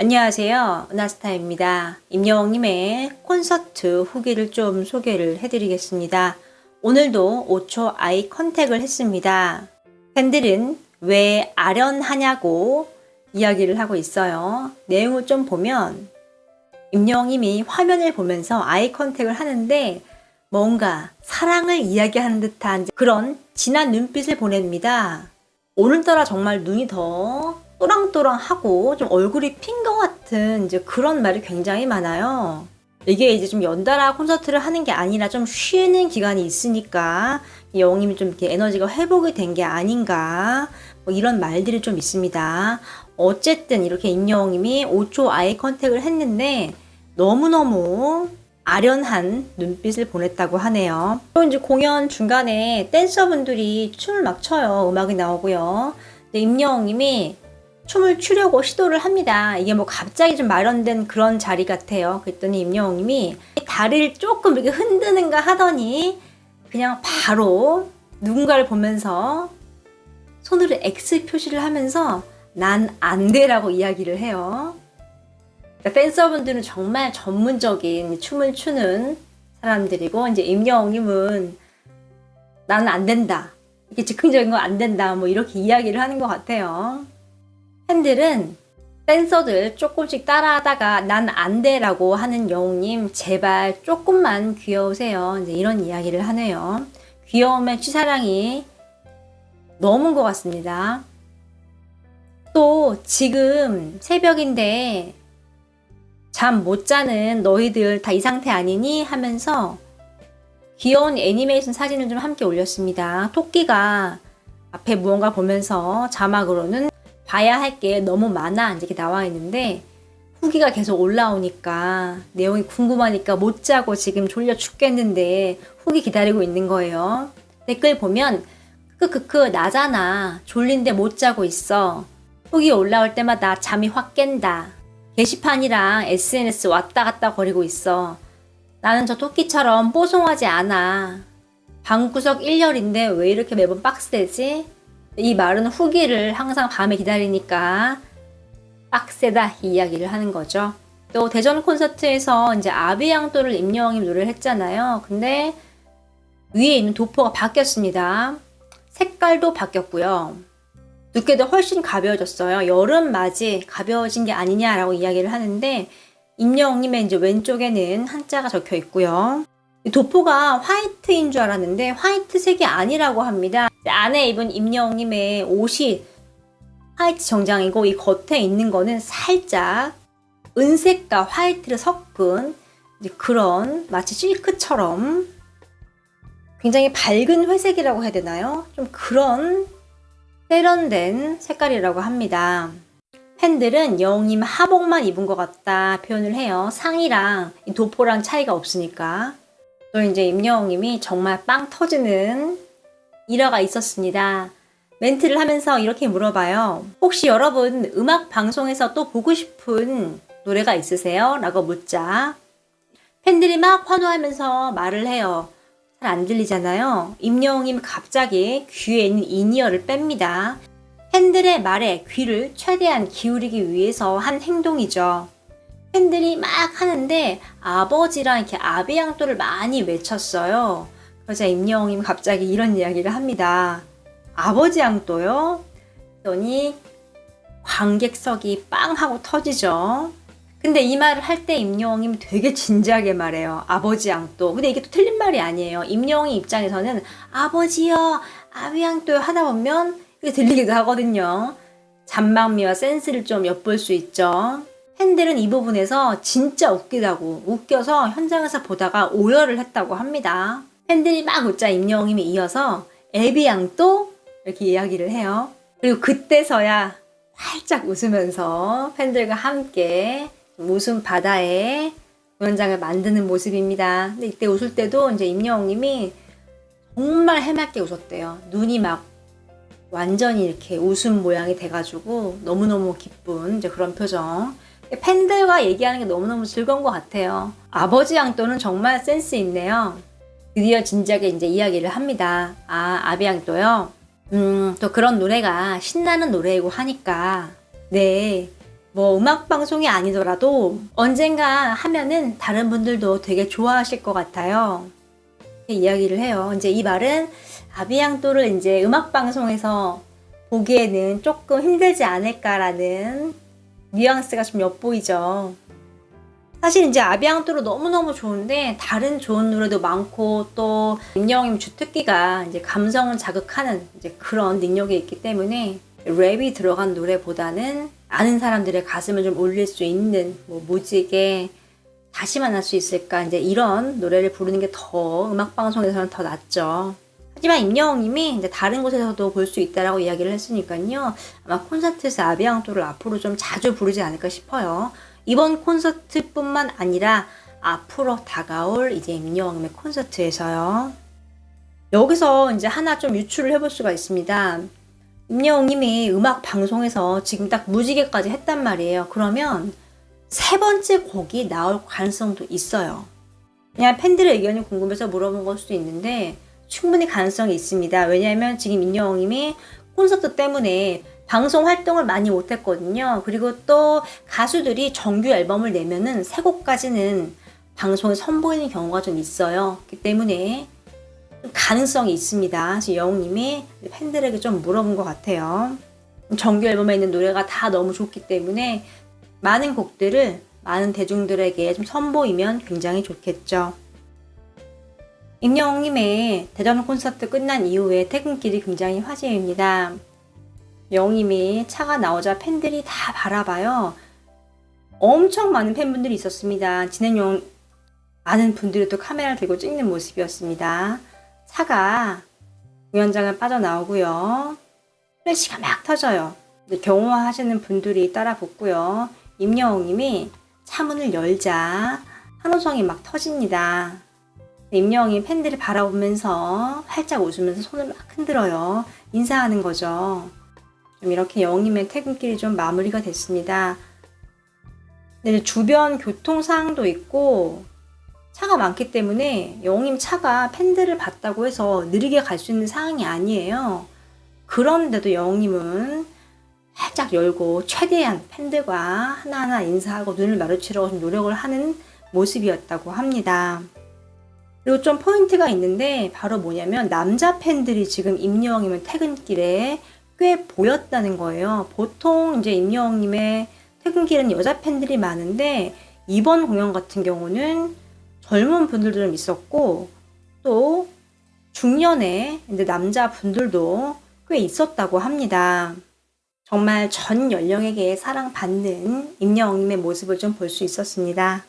안녕하세요. 나스타입니다. 임여왕님의 콘서트 후기를 좀 소개를 해드리겠습니다. 오늘도 5초 아이 컨택을 했습니다. 팬들은 왜 아련하냐고 이야기를 하고 있어요. 내용을 좀 보면 임여왕님이 화면을 보면서 아이 컨택을 하는데 뭔가 사랑을 이야기하는 듯한 그런 진한 눈빛을 보냅니다. 오늘따라 정말 눈이 더 또랑또랑하고 좀 얼굴이 핀 것 같은 이제 그런 말이 굉장히 많아요. 이게 이제 좀 연달아 콘서트를 하는 게 아니라 좀 쉬는 기간이 있으니까 이 영웅님이 좀 이렇게 에너지가 회복이 된 게 아닌가 뭐 이런 말들이 좀 있습니다. 어쨌든 이렇게 임영웅님이 5초 아이 컨택을 했는데 너무너무 아련한 눈빛을 보냈다고 하네요. 또 이제 공연 중간에 댄서분들이 춤을 막 춰요. 음악이 나오고요. 임영웅님이 춤을 추려고 시도를 합니다. 이게 뭐 갑자기 좀 마련된 그런 자리 같아요. 그랬더니 임영웅님이 다리를 조금 이렇게 흔드는가 하더니 그냥 바로 누군가를 보면서 손으로 X 표시를 하면서 난 안 돼라고 이야기를 해요. 그러니까 댄서분들은 정말 전문적인 춤을 추는 사람들이고 이제 임영웅님은 나는 안 된다. 이게 즉흥적인 건 안 된다. 뭐 이렇게 이야기를 하는 것 같아요. 팬들은 댄서들 조금씩 따라하다가 난 안 돼라고 하는 영웅님 제발 조금만 귀여우세요. 이제 이런 이야기를 하네요. 귀여움의 취사랑이 넘은 것 같습니다. 또 지금 새벽인데 잠 못 자는 너희들 다 이 상태 아니니 하면서 귀여운 애니메이션 사진을 좀 함께 올렸습니다. 토끼가 앞에 무언가 보면서 자막으로는 봐야 할 게 너무 많아. 이렇게 나와 있는데 후기가 계속 올라오니까 내용이 궁금하니까 못 자고 지금 졸려 죽겠는데 후기 기다리고 있는 거예요. 댓글 보면 크크크 나잖아. 졸린데 못 자고 있어. 후기 올라올 때마다 잠이 확 깬다. 게시판이랑 SNS 왔다 갔다 거리고 있어. 나는 저 토끼처럼 뽀송하지 않아. 방구석 1열인데 왜 이렇게 매번 박스되지? 이 말은 후기를 항상 밤에 기다리니까 빡세다 이 이야기를 하는 거죠. 또 대전 콘서트에서 이제 아비양도를 임영웅이 노래를 했잖아요. 근데 위에 있는 도포가 바뀌었습니다. 색깔도 바뀌었고요. 두께도 훨씬 가벼워졌어요. 여름 맞이 가벼워진 게 아니냐라고 이야기를 하는데 임영웅님의 이제 왼쪽에는 한자가 적혀 있고요. 이 도포가 화이트인 줄 알았는데 화이트색이 아니라고 합니다. 안에 입은 임영웅님의 옷이 화이트 정장이고 이 겉에 있는 거는 살짝 은색과 화이트를 섞은 그런 마치 실크처럼 굉장히 밝은 회색이라고 해야 되나요? 좀 그런 세련된 색깔이라고 합니다. 팬들은 영웅님 하복만 입은 것 같다 표현을 해요. 상의랑 이 도포랑 차이가 없으니까. 또 이제 임영웅님이 정말 빵 터지는 일화가 있었습니다. 멘트를 하면서 이렇게 물어봐요. 혹시 여러분 음악 방송에서 또 보고 싶은 노래가 있으세요? 라고 묻자. 팬들이 막 환호하면서 말을 해요. 잘 안 들리잖아요. 임영웅님 갑자기 귀에 있는 인이어를 뺍니다. 팬들의 말에 귀를 최대한 기울이기 위해서 한 행동이죠. 팬들이 막 하는데 아버지랑 이렇게 아비양도를 많이 외쳤어요. 그래서 임영웅님 갑자기 이런 이야기를 합니다. 아버지 양도요? 그랬더니 관객석이 빵 하고 터지죠. 근데 이 말을 할 때 임영웅님 되게 진지하게 말해요. 아버지 양도. 근데 이게 또 틀린 말이 아니에요. 임영웅 입장에서는 아버지요, 아비 양도요 하다 보면 이게 들리기도 하거든요. 잔망미와 센스를 좀 엿볼 수 있죠. 팬들은 이 부분에서 진짜 웃기다고 웃겨서 현장에서 보다가 오열을 했다고 합니다. 팬들이 막 웃자 임영웅님이 이어서 에비양도 이렇게 이야기를 해요. 그리고 그때서야 활짝 웃으면서 팬들과 함께 웃음 바다에 공연장을 만드는 모습입니다. 근데 이때 웃을 때도 이제 임영웅님이 정말 해맑게 웃었대요. 눈이 막 완전히 이렇게 웃음 모양이 돼가지고 너무너무 기쁜 이제 그런 표정. 팬들과 얘기하는 게 너무너무 즐거운 것 같아요. 아버지 양또는 정말 센스 있네요. 드디어 진지하게 이제 이야기를 합니다. 아, 아비 양또요? 음, 또 그런 노래가 신나는 노래이고 하니까, 네, 뭐 음악 방송이 아니더라도 언젠가 하면은 다른 분들도 되게 좋아하실 것 같아요. 이야기를 해요. 이제 이 말은 아비앙또를 이제 음악 방송에서 보기에는 조금 힘들지 않을까라는 뉘앙스가 좀 엿보이죠. 사실 이제 아비앙토로 너무너무 좋은데 다른 좋은 노래도 많고 또 임영임 주특기가 이제 감성을 자극하는 이제 그런 능력이 있기 때문에 랩이 들어간 노래보다는 아는 사람들의 가슴을 좀 올릴 수 있는 뭐 무지개 다시 만날 수 있을까 이제 이런 노래를 부르는 게 더 음악 방송에서는 더 낫죠. 하지만 임영웅님이 이제 다른 곳에서도 볼 수 있다라고 이야기를 했으니까요. 아마 콘서트에서 아비앙토를 앞으로 좀 자주 부르지 않을까 싶어요. 이번 콘서트뿐만 아니라 앞으로 다가올 이제 임영웅의 콘서트에서요. 여기서 이제 하나 좀 유추를 해볼 수가 있습니다. 임영웅님이 음악 방송에서 지금 딱 무지개까지 했단 말이에요. 그러면 세 번째 곡이 나올 가능성도 있어요. 그냥 팬들의 의견이 궁금해서 물어본 걸 수도 있는데 충분히 가능성이 있습니다. 왜냐하면 지금 임영웅님이 콘서트 때문에 방송 활동을 많이 못했거든요. 그리고 또 가수들이 정규 앨범을 내면은 세 곡까지는 방송에 선보이는 경우가 좀 있어요. 그렇기 때문에 가능성이 있습니다. 그래서 영웅님이 팬들에게 좀 물어본 것 같아요. 정규 앨범에 있는 노래가 다 너무 좋기 때문에 많은 곡들을 많은 대중들에게 좀 선보이면 굉장히 좋겠죠. 임영웅님의 대전 콘서트 끝난 이후에 퇴근길이 굉장히 화제입니다. 영웅님이 차가 나오자 팬들이 다 바라봐요. 엄청 많은 팬분들이 있었습니다. 진행용 많은 분들이 또 카메라를 들고 찍는 모습이었습니다. 차가 공연장을 빠져나오고요. 플래시가 막 터져요. 경호하시는 분들이 따라 붙고요. 임영웅님이 차문을 열자 한호성이 막 터집니다. 임영웅이 팬들을 바라보면서 활짝 웃으면서 손을 막 흔들어요. 인사하는 거죠. 좀 이렇게 영웅님의 퇴근길이 좀 마무리가 됐습니다. 근데 주변 교통 상황도 있고 차가 많기 때문에 영웅님 차가 팬들을 봤다고 해서 느리게 갈 수 있는 상황이 아니에요. 그런데도 영웅님은 활짝 열고 최대한 팬들과 하나하나 인사하고 눈을 마주치려고 좀 노력을 하는 모습이었다고 합니다. 그리고 좀 포인트가 있는데 바로 뭐냐면 남자 팬들이 지금 임여왕님의 퇴근길에 꽤 보였다는 거예요. 보통 이제 임여왕님의 퇴근길은 여자 팬들이 많은데 이번 공연 같은 경우는 젊은 분들도 좀 있었고 또 중년의 남자 분들도 꽤 있었다고 합니다. 정말 전 연령에게 사랑받는 임영웅님의 모습을 좀 볼 수 있었습니다.